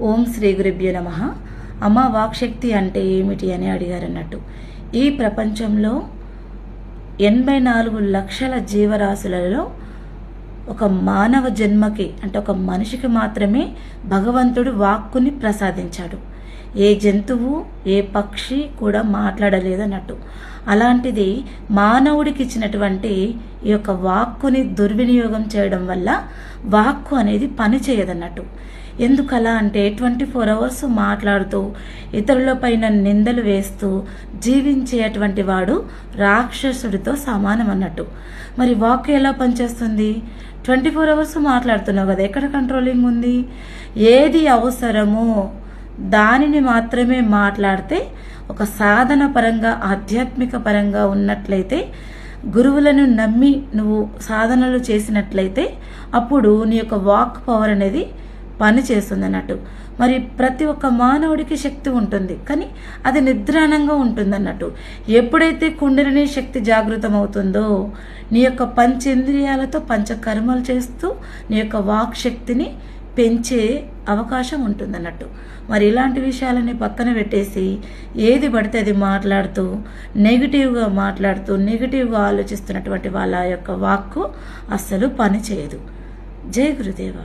ఓం శ్రీ గురుభ్యో నమ. అమ్మ వాక్శక్తి అంటే ఏమిటి అని అడిగారన్నట్టు. ఈ ప్రపంచంలో ఎనభై నాలుగు లక్షల జీవరాశులలో ఒక మానవ జన్మకి అంటే ఒక మనిషికి మాత్రమే భగవంతుడు వాక్కుని ప్రసాదించాడు. ఏ జంతువు ఏ పక్షి కూడా మాట్లాడలేదన్నట్టు. అలాంటిది మానవుడికి ఇచ్చినటువంటి ఈ యొక్క వాక్కుని దుర్వినియోగం చేయడం వల్ల వాక్కు అనేది పని చేయదన్నట్టు. ఎందుకలా అంటే ట్వంటీ ఫోర్ అవర్స్ మాట్లాడుతూ ఇతరులపైన నిందలు వేస్తూ జీవించేటువంటి వాడు రాక్షసుడితో సమానం అన్నట్టు మరి వాక్ ఎలా పనిచేస్తుంది? ట్వంటీ ఫోర్ అవర్స్ మాట్లాడుతున్నావు కదా ఎక్కడ కంట్రోలింగ్ ఉంది? ఏది అవసరమో దానిని మాత్రమే మాట్లాడితే ఒక సాధన పరంగా ఆధ్యాత్మిక పరంగా ఉన్నట్లయితే గురువులను నమ్మి నువ్వు సాధనలు చేసినట్లయితే అప్పుడు నీ యొక్క వాక్ పవర్ అనేది పని చేస్తుంది అన్నట్టు. మరి ప్రతి ఒక్క మానవుడికి శక్తి ఉంటుంది కానీ అది నిద్రాణంగా ఉంటుంది అన్నట్టు. ఎప్పుడైతే కుండలిని శక్తి జాగృతం అవుతుందో నీ యొక్క పంచేంద్రియాలతో పంచకర్మలు చేస్తూ నీ యొక్క వాక్ శక్తిని పెంచే అవకాశం ఉంటుందన్నట్టు. మరి ఇలాంటి విషయాలని పక్కన పెట్టేసి ఏది పడితే అది మాట్లాడుతూ నెగిటివ్గా మాట్లాడుతూ నెగిటివ్గా ఆలోచిస్తున్నటువంటి వాళ్ళ యొక్క వాక్కు అస్సలు పనిచేయదు. జై గురుదేవ.